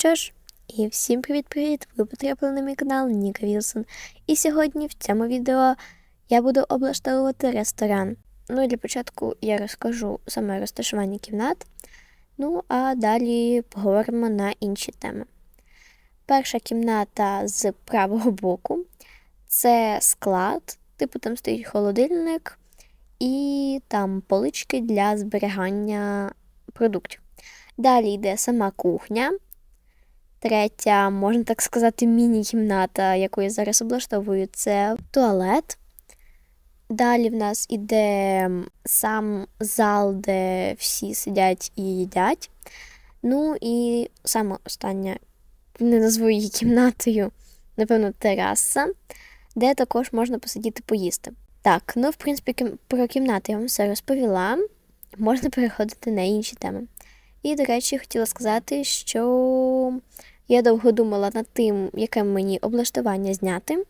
що ж, і всім привіт-привіт! Ви потрапили на мій канал Ніка Вілсон. І сьогодні в цьому відео я буду облаштовувати ресторан. Ну і для початку я розкажу саме розташування кімнат. Ну, а далі поговоримо на інші теми. Перша кімната з правого боку це склад, типу там стоїть холодильник і там полички для зберігання продуктів. Далі йде сама кухня. Третя, можна так сказати, міні-кімната, яку я зараз облаштовую, це туалет. Далі в нас іде сам зал, де всі сидять і їдять. Ну і саме остання, не назву її кімнатою, напевно, тераса, де також можна посидіти поїсти. Так, ну, в принципі, про кімнати я вам все розповіла. Можна переходити на інші теми. І, до речі, хотіла сказати, що я довго думала над тим, яке мені облаштування зняти,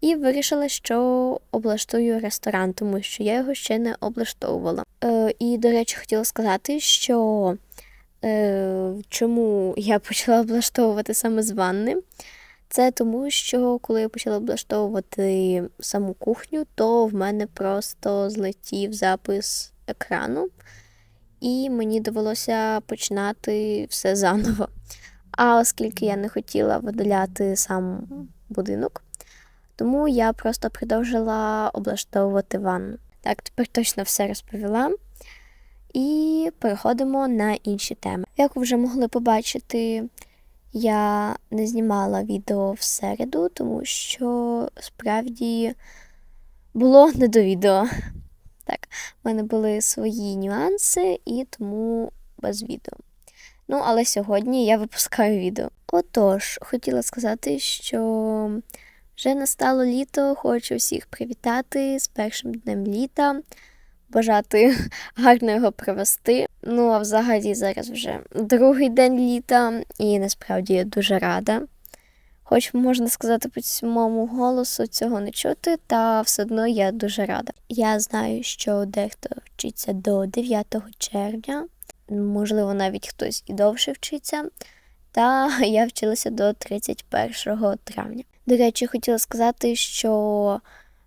і вирішила, що облаштую ресторан, тому що я його ще не облаштовувала. Е, І, до речі, хотіла сказати, що е, чому я почала облаштовувати саме з ванни. Це тому, що коли я почала облаштовувати саму кухню, то в мене просто злетів запис екрану і мені довелося починати все заново. А оскільки я не хотіла видаляти сам будинок, тому я просто продовжила облаштовувати ванну. Так, тепер точно все розповіла. І переходимо на інші теми. Як ви вже могли побачити, я не знімала відео в середу, тому що справді було не до відео. Так, в мене були свої нюанси, і тому без відео. Ну, але сьогодні я випускаю відео. Отож, хотіла сказати, що вже настало літо, хочу всіх привітати з першим днем літа, бажати гарно його провести. Ну, а взагалі зараз вже другий день літа, і насправді я дуже рада. Хоч можна сказати, по моєму голосу цього не чути, та все одно я дуже рада. Я знаю, що дехто вчиться до 9 червня, можливо, навіть хтось і довше вчиться. Та я вчилася до 31 травня. До речі, хотіла сказати, що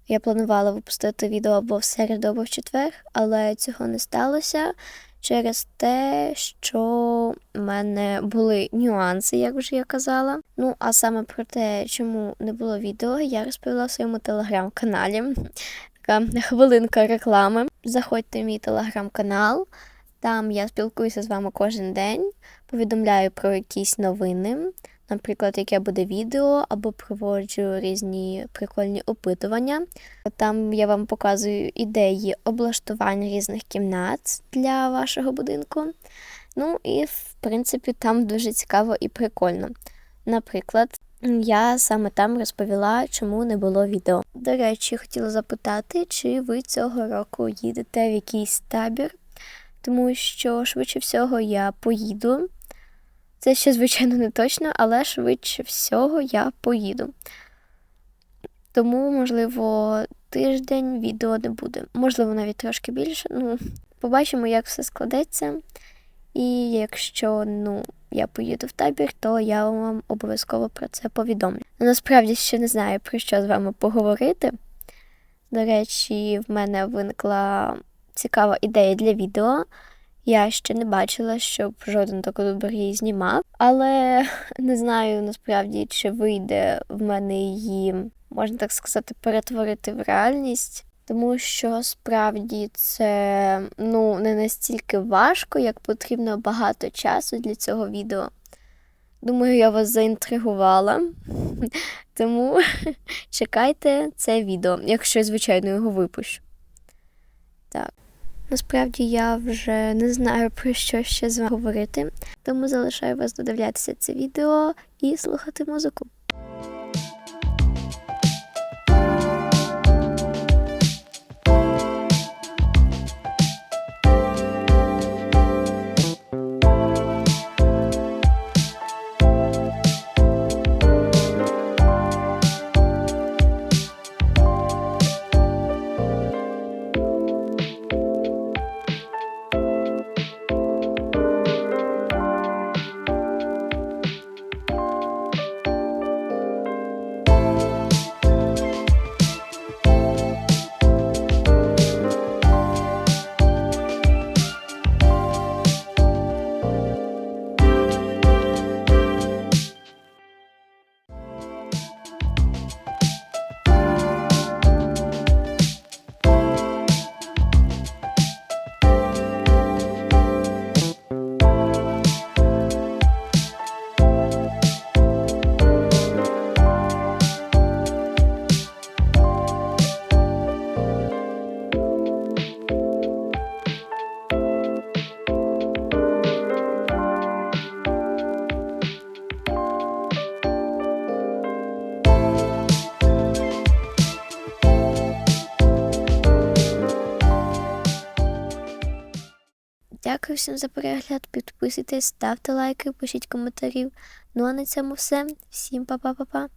я планувала випустити відео або в середу, або в четвер, але цього не сталося через те, що в мене були нюанси, як вже я казала. Ну, а саме про те, чому не було відео, я розповіла в своєму телеграм-каналі. Така хвилинка реклами. Заходьте в мій телеграм-канал. Там я спілкуюся з вами кожен день, повідомляю про якісь новини наприклад, яке буде відео, або проводжу різні прикольні опитування. Там я вам показую ідеї облаштування різних кімнат для вашого будинку. Ну і, в принципі, там дуже цікаво і прикольно. Наприклад, я саме там розповіла, чому не було відео. До речі, хотіла запитати, чи ви цього року їдете в якийсь табір, тому що, швидше всього, я поїду. Це ще, звичайно, не точно, але швидше всього я поїду. Тому, можливо, тиждень відео не буде. Можливо, навіть трошки більше. Ну, побачимо, як все складеться. І якщо ну, я поїду в табір, то я вам обов'язково про це повідомлю. Насправді ще не знаю, про що з вами поговорити. До речі, в мене виникла цікава ідея для відео. Я ще не бачила, щоб жоден такодубер її знімав, але не знаю насправді, чи вийде в мене її, можна так сказати, перетворити в реальність. Тому що справді це ну, не настільки важко, як потрібно багато часу для цього відео. Думаю, я вас заінтригувала. Тому чекайте це відео, якщо, звичайно, його випущу. Так. Насправді я вже не знаю про що ще з вами говорити, тому залишаю вас додивлятися це відео і слухати музику. Дякую всім за перегляд. Підписуйтесь, ставте лайки, пишіть коментарів. Ну а на цьому все. Всім па-па-па-па.